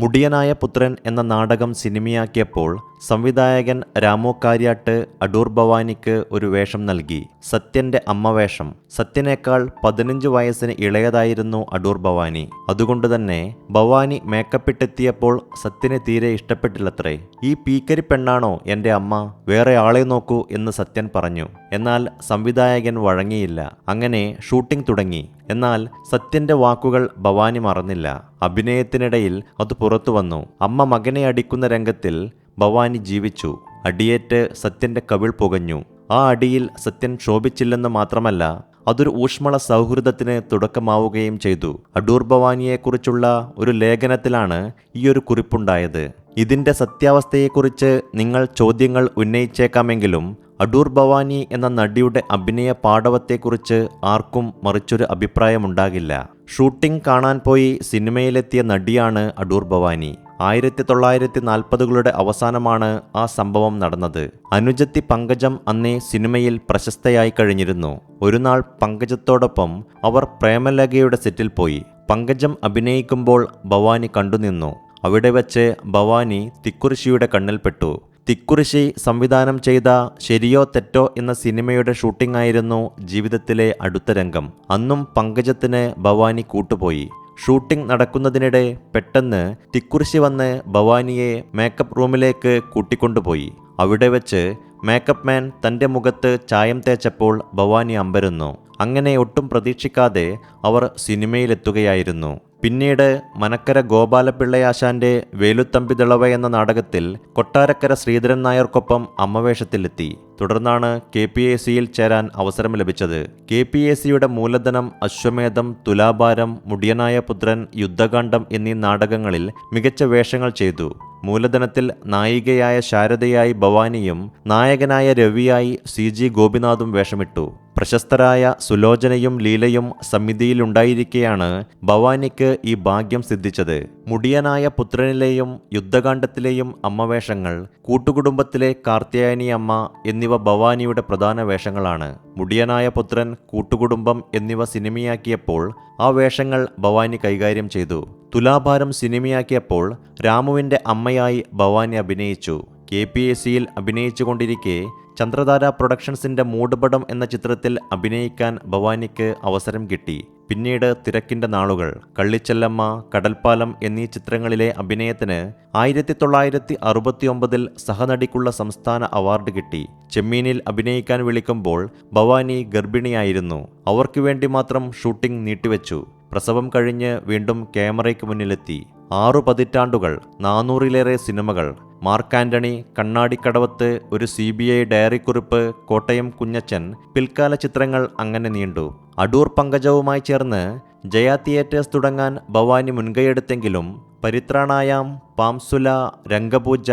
മുടിയനായ പുത്രൻ എന്ന നാടകം സിനിമയാക്കിയപ്പോൾ സംവിധായകൻ രാമു കാര്യാട്ട് അടൂർ ഭവാനിക്ക് ഒരു വേഷം നൽകി. സത്യന്റെ അമ്മ വേഷം. സത്യനേക്കാൾ പതിനഞ്ച് വയസ്സിന് ഇളയതായിരുന്നു അടൂർ ഭവാനി. അതുകൊണ്ട് തന്നെ ഭവാനി മേക്കപ്പിട്ടെത്തിയപ്പോൾ സത്യനെ തീരെ ഇഷ്ടപ്പെട്ടില്ലത്രേ. ഈ പീക്കരി പെണ്ണാണോ എന്റെ അമ്മ? വേറെ ആളെ നോക്കൂ എന്ന് സത്യൻ പറഞ്ഞു. എന്നാൽ സംവിധായകൻ വഴങ്ങിയില്ല. അങ്ങനെ ഷൂട്ടിംഗ് തുടങ്ങി. എന്നാൽ സത്യന്റെ വാക്കുകൾ ഭവാനി മറന്നില്ല. അഭിനയത്തിനിടയിൽ അത് പുറത്തു വന്നു. അമ്മ മകനെ അടിക്കുന്ന രംഗത്തിൽ ഭവാനി ജീവിച്ചു. അടിയേറ്റ് സത്യന്റെ കവിൾ പുകഞ്ഞു. ആ അടിയിൽ സത്യൻ ശോഭിച്ചില്ലെന്ന് മാത്രമല്ല അതൊരു ഊഷ്മള സൗഹൃദത്തിന് തുടക്കമാവുകയും ചെയ്തു. അടൂർ ഭവാനിയെക്കുറിച്ചുള്ള ഒരു ലേഖനത്തിലാണ് ഈ ഒരു കുറിപ്പുണ്ടായത്. ഇതിന്റെ സത്യാവസ്ഥയെക്കുറിച്ച് നിങ്ങൾ ചോദ്യങ്ങൾ ഉന്നയിച്ചേക്കാമെങ്കിലും അടൂർ ഭവാനി എന്ന നടിയുടെ അഭിനയ പാടവത്തെക്കുറിച്ച് ആർക്കും മറിച്ചൊരു അഭിപ്രായമുണ്ടാകില്ല. ഷൂട്ടിംഗ് കാണാൻ പോയി സിനിമയിലെത്തിയ നടിയാണ് അടൂർ ഭവാനി. ആയിരത്തി തൊള്ളായിരത്തി നാൽപ്പതുകളുടെ അവസാനമാണ് ആ സംഭവം നടന്നത്. അനുജത്തി പങ്കജം അന്നേ സിനിമയിൽ പ്രശസ്തയായി കഴിഞ്ഞിരുന്നു. ഒരു നാൾ പങ്കജത്തോടൊപ്പം അവർ പ്രേമലഗയുടെ സെറ്റിൽ പോയി. പങ്കജം അഭിനയിക്കുമ്പോൾ ഭവാനി കണ്ടുനിന്നു. അവിടെ വെച്ച് ഭവാനി തിക്കുറിശിയുടെ കണ്ണിൽപ്പെട്ടു തിക്കുറിശി സംവിധാനം ചെയ്ത ശരിയോ തെറ്റോ എന്ന സിനിമയുടെ ഷൂട്ടിംഗ് ആയിരുന്നു ജീവിതത്തിലെ അടുത്ത രംഗം. അന്നും പങ്കജത്തിന് ഭവാനി കൂട്ടുപോയി. ഷൂട്ടിംഗ് നടക്കുന്നതിനിടെ പെട്ടെന്ന് തിക്കുറിശി വന്ന് ഭവാനിയെ മേക്കപ്പ് റൂമിലേക്ക് കൂട്ടിക്കൊണ്ടുപോയി. അവിടെ വെച്ച് മേക്കപ്പ് മാൻ തന്റെ മുഖത്ത് ചായം തേച്ചപ്പോൾ ഭവാനി അമ്പരുന്നു. അങ്ങനെ ഒട്ടും പ്രതീക്ഷിക്കാതെ അവർ സിനിമയിലെത്തുകയായിരുന്നു. പിന്നീട് മനക്കര ഗോപാലപിള്ളയാശാന്റെ വേലുത്തമ്പി ദളവ എന്ന നാടകത്തിൽ കൊട്ടാരക്കര ശ്രീധരൻ നായർക്കൊപ്പം അമ്മവേഷത്തിലെത്തി. തുടർന്നാണ് കെ പി എ സിയിൽ ചേരാൻ അവസരം ലഭിച്ചത്. കെ പി എ സിയുടെ മൂലധനം അശ്വമേധം തുലാഭാരം മുടിയനായ പുത്രൻ യുദ്ധകാന്ഡം എന്നീ നാടകങ്ങളിൽ മികച്ച വേഷങ്ങൾ ചെയ്തു. മൂലധനത്തിൽ നായികയായ ശാരദയായി ഭവാനിയും നായകനായ രവിയായി സി ജി ഗോപിനാഥും വേഷമിട്ടു. പ്രശസ്തരായ സുലോചനയും ലീലയും സമിതിയിലുണ്ടായിരിക്കെയാണ് ഭവാനിക്ക് ഈ ഭാഗ്യം സിദ്ധിച്ചത്. മുടിയനായ പുത്രനിലെയും യുദ്ധകാന്ഡത്തിലെയും അമ്മവേഷങ്ങൾ കൂട്ടുകുടുംബത്തിലെ കാർത്തിയായനി അമ്മ എന്നിവ ഭവാനിയുടെ പ്രധാന വേഷങ്ങളാണ്. മുടിയനായ പുത്രൻ കൂട്ടുകുടുംബം എന്നിവ സിനിമയാക്കിയപ്പോൾ ആ വേഷങ്ങൾ ഭവാനി കൈകാര്യം ചെയ്തു. തുലാഭാരം സിനിമയാക്കിയപ്പോൾ രാമുവിന്റെ അമ്മയായി ഭവാനി അഭിനയിച്ചു. കെ പി എസ് സിയിൽ അഭിനയിച്ചുകൊണ്ടിരിക്കെ ചന്ദ്രധാര പ്രൊഡക്ഷൻസിന്റെ മൂടുപടം എന്ന ചിത്രത്തിൽ അഭിനയിക്കാൻ ഭവാനിക്ക് അവസരം കിട്ടി. പിന്നീട് തിരക്കിന്റെ നാളുകൾ കള്ളിച്ചെല്ലമ്മ കടൽപ്പാലം എന്നീ ചിത്രങ്ങളിലെ അഭിനയത്തിന് ആയിരത്തി തൊള്ളായിരത്തി അറുപത്തിയൊമ്പതിൽ സഹനടിക്കുള്ള സംസ്ഥാന അവാർഡ് കിട്ടി. ചെമ്മീനിൽ അഭിനയിക്കാൻ വിളിക്കുമ്പോൾ ഭവാനി ഗർഭിണിയായിരുന്നു. അവർക്ക് വേണ്ടി മാത്രം ഷൂട്ടിംഗ് നീട്ടിവെച്ചു. പ്രസവം കഴിഞ്ഞ് വീണ്ടും ക്യാമറയ്ക്ക് മുന്നിലെത്തി. ആറു പതിറ്റാണ്ടുകൾ നാനൂറിലേറെ സിനിമകൾ മാർക്ക് ആന്റണി കണ്ണാടിക്കടവത്ത് ഒരു സി ബി ഐ ഡയറിക്കുറിപ്പ് കോട്ടയം കുഞ്ഞച്ചൻ പിൽക്കാല ചിത്രങ്ങൾ അങ്ങനെ നീണ്ടു. അടൂർ പങ്കജവുമായി ചേർന്ന് ജയ തിയേറ്റേഴ്സ് തുടങ്ങാൻ ഭവാനി മുൻകൈയെടുത്തെങ്കിലും പരിത്രാണായാം പാംസുല രംഗപൂജ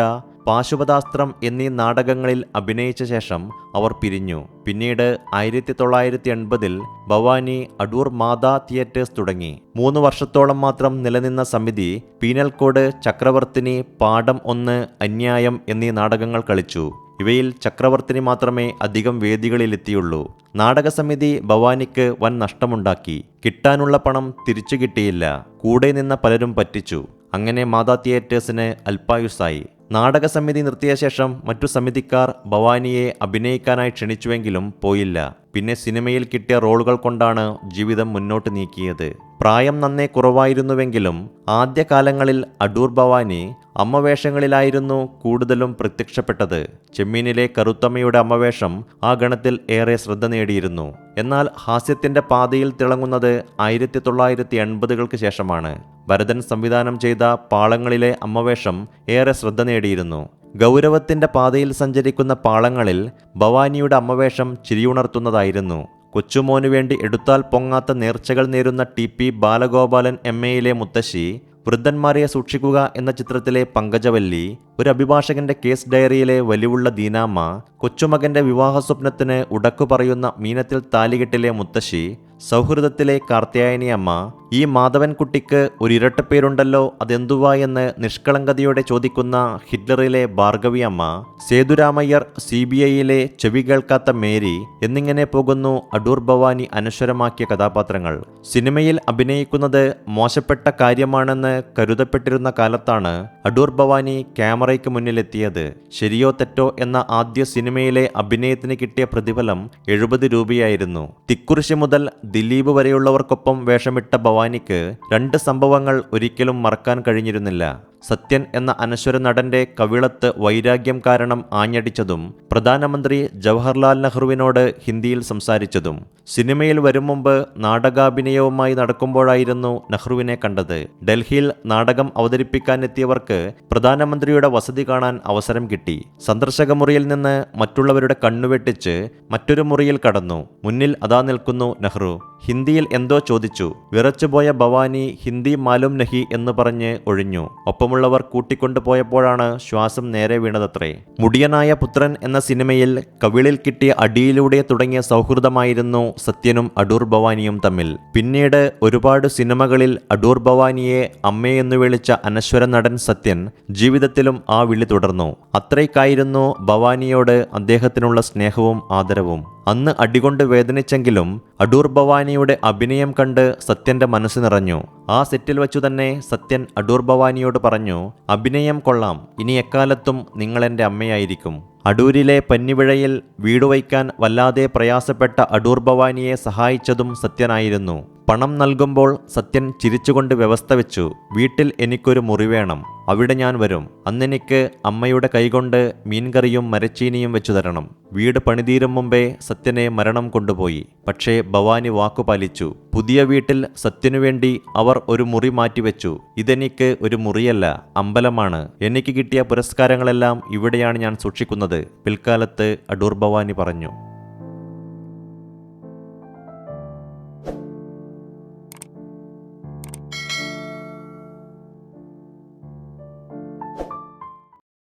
പാശുപതാസ്ത്രം എന്നീ നാടകങ്ങളിൽ അഭിനയിച്ച ശേഷം അവർ പിരിഞ്ഞു. പിന്നീട് ആയിരത്തി തൊള്ളായിരത്തി എൺപതിൽ ഭവാനി അടൂർ മാതാ തിയേറ്റേഴ്സ് തുടങ്ങി. മൂന്ന് വർഷത്തോളം മാത്രം നിലനിന്ന സമിതി പീനൽ കോഡ് ചക്രവർത്തിനി പാഠം ഒന്ന് അന്യായം എന്നീ നാടകങ്ങൾ കളിച്ചു. ഇവയിൽ ചക്രവർത്തിനി മാത്രമേ അധികം വേദികളിലെത്തിയുള്ളൂ. നാടകസമിതി ഭവാനിക്ക് വൻ നഷ്ടമുണ്ടാക്കി. കിട്ടാനുള്ള പണം തിരിച്ചു കിട്ടിയില്ല. കൂടെ നിന്ന പലരും പറ്റിച്ചു. അങ്ങനെ മാതാ തിയേറ്റേഴ്സിന് അല്പായുസായി നാടകസമിതി നിർത്തിയ ശേഷം മറ്റു സമിതിക്കാർ ഭവാനിയെ അഭിനയിക്കാനായി ക്ഷണിച്ചുവെങ്കിലും പോയില്ല. പിന്നെ സിനിമയിൽ കിട്ടിയ റോളുകൾ കൊണ്ടാണ് ജീവിതം മുന്നോട്ട് നീക്കിയത്. പ്രായം നന്നേ കുറവായിരുന്നുവെങ്കിലും ആദ്യകാലങ്ങളിൽ അടൂർ ഭവാനി അമ്മവേഷങ്ങളിലായിരുന്നു കൂടുതലും പ്രത്യക്ഷപ്പെട്ടത്. ചെമ്മീനിലെ കറുത്തമ്മയുടെ അമ്മവേഷം ആ ഗണത്തിൽ ഏറെ ശ്രദ്ധ നേടിയിരുന്നു. എന്നാൽ ഹാസ്യത്തിന്റെ പാതയിൽ തിളങ്ങുന്നത് ആയിരത്തി തൊള്ളായിരത്തി എൺപതുകൾക്ക് ശേഷമാണ്. ഭരതൻ സംവിധാനം ചെയ്ത പാളങ്ങളിലെ അമ്മവേഷം ഏറെ ശ്രദ്ധ നേടിയിരുന്നു. ഗൗരവത്തിന്റെ പാതയിൽ സഞ്ചരിക്കുന്ന പാളങ്ങളിൽ ഭവാനിയുടെ അമ്മവേഷം ചിരിയുണർത്തുന്നതായിരുന്നു. കൊച്ചുമോനു വേണ്ടി എടുത്താൽ പൊങ്ങാത്ത നേർച്ചകൾ നേരുന്ന ടി പി ബാലഗോപാലൻ എം എയിലെ മുത്തശ്ശി വൃദ്ധന്മാരെ സൂക്ഷിക്കുക എന്ന ചിത്രത്തിലെ പങ്കജവല്ലി ഒരു അഭിഭാഷകന്റെ കേസ് ഡയറിയിലെ വലിവുള്ള ദീനാമ്മ കൊച്ചുമകന്റെ വിവാഹ സ്വപ്നത്തിന് ഉടക്കു പറയുന്ന മീനത്തിൽ താലികെട്ടിലെ മുത്തശ്ശി സൗഹൃദത്തിലെ കാർത്തിയായനി അമ്മ ഈ മാധവൻകുട്ടിക്ക് ഒരു ഇരട്ടപ്പേരുണ്ടല്ലോ അതെന്തുവാ എന്ന് നിഷ്കളങ്കതയോടെ ചോദിക്കുന്ന ഹിറ്റ്ലറിലെ ഭാർഗവി അമ്മ സേതുരാമയ്യർ സി ബി ഐയിലെ ചെവി കേൾക്കാത്ത മേരി എന്നിങ്ങനെ പോകുന്നു അടൂർ ഭവാനി അനശ്വരമാക്കിയ കഥാപാത്രങ്ങൾ. സിനിമയിൽ അഭിനയിക്കുന്നത് മോശപ്പെട്ട കാര്യമാണെന്ന് കരുതപ്പെട്ടിരുന്ന കാലത്താണ് അടൂർ ഭവാനി ക്യാമറയ്ക്ക് മുന്നിലെത്തിയത്. ശരിയോ തെറ്റോ എന്ന ആദ്യ സിനിമയിലെ അഭിനയത്തിന് കിട്ടിയ പ്രതിഫലം എഴുപത് രൂപയായിരുന്നു. തിക്കുറിശി മുതൽ ദിലീപ് വരെയുള്ളവർക്കൊപ്പം വേഷമിട്ട ഭവാനിക്ക് രണ്ട് സംഭവങ്ങൾ ഒരിക്കലും മറക്കാൻ കഴിഞ്ഞിരുന്നില്ല. സത്യൻ എന്ന അനശ്വര നടന്റെ കവിളത്ത് വൈരാഗ്യം കാരണം ആഞ്ഞടിച്ചതും പ്രധാനമന്ത്രി ജവഹർലാൽ നെഹ്റുവിനോട് ഹിന്ദിയിൽ സംസാരിച്ചതും. സിനിമയിൽ വരും മുമ്പ് നാടകാഭിനയവുമായി നടക്കുമ്പോഴായിരുന്നു നെഹ്റുവിനെ കണ്ടത്. ഡൽഹിയിൽ നാടകം അവതരിപ്പിക്കാനെത്തിയവർക്ക് പ്രധാനമന്ത്രിയുടെ വസതി കാണാൻ അവസരം കിട്ടി. സന്ദർശക മുറിയിൽ നിന്ന് മറ്റുള്ളവരുടെ കണ്ണുവെട്ടിച്ച് മറ്റൊരു മുറിയിൽ കടന്നു. മുന്നിൽ അതാ നിൽക്കുന്നു നെഹ്റു. ഹിന്ദിയിൽ എന്തോ ചോദിച്ചു. വിറച്ചുപോയ ഭവാനി ഹിന്ദി മാലും നഹി എന്ന് പറഞ്ഞ് ഒഴിഞ്ഞു. ഒപ്പമുള്ളവർ കൂട്ടിക്കൊണ്ടു പോയപ്പോഴാണ് ശ്വാസം നേരെ വീണതത്രേ. മുടിയനായ പുത്രൻ എന്ന സിനിമയിൽ കവിളിൽ കിട്ടിയ അടിയിലൂടെ തുടങ്ങിയ സൗഹൃദമായിരുന്നു സത്യനും അടൂർ ഭവാനിയും തമ്മിൽ. പിന്നീട് ഒരുപാട് സിനിമകളിൽ അടൂർ ഭവാനിയെ അമ്മയെന്നു വിളിച്ച അനശ്വര നടൻ സത്യൻ ജീവിതത്തിലും ആ വിളി തുടർന്നു. അത്രയ്ക്കായിരുന്നു ഭവാനിയോട് അദ്ദേഹത്തിനുള്ള സ്നേഹവും ആദരവും. അന്ന് അടികൊണ്ട് വേദനിച്ചെങ്കിലും അടൂർ ഭവാനിയുടെ അഭിനയം കണ്ട് സത്യന്റെ മനസ്സ് നിറഞ്ഞു. ആ സെറ്റിൽ വെച്ചു തന്നെ സത്യൻ അടൂർ ഭവാനിയോട് പറഞ്ഞു അഭിനയം കൊള്ളാം. ഇനി എക്കാലത്തും നിങ്ങൾ എന്റെ അമ്മയായിരിക്കും. അടൂരിലെ പന്നിവിഴയിൽ വീടുവയ്ക്കാൻ വല്ലാതെ പ്രയാസപ്പെട്ട അടൂർ ഭവാനിയെ സഹായിച്ചതും സത്യനായിരുന്നു. പണം നൽകുമ്പോൾ സത്യൻ ചിരിച്ചുകൊണ്ട് വ്യവസ്ഥ വെച്ചു. വീട്ടിൽ എനിക്കൊരു മുറി വേണം. അവിടെ ഞാൻ വരും. അന്നെനിക്ക് അമ്മയുടെ കൈകൊണ്ട് മീൻകറിയും മരച്ചീനിയും വെച്ചു തരണം. വീട് പണിതീരും മുമ്പേ സത്യനെ മരണം കൊണ്ടുപോയി. പക്ഷേ ഭവാനി വാക്കു പാലിച്ചു. പുതിയ വീട്ടിൽ സത്യനു വേണ്ടി അവർ ഒരു മുറി മാറ്റിവെച്ചു ഇതെനിക്ക് ഒരു മുറിയല്ല അമ്പലമാണ്. എനിക്ക് കിട്ടിയ പുരസ്കാരങ്ങളെല്ലാം ഇവിടെയാണ് ഞാൻ സൂക്ഷിക്കുന്നത്. പിൽക്കാലത്ത് അടൂർ ഭവാനി പറഞ്ഞു.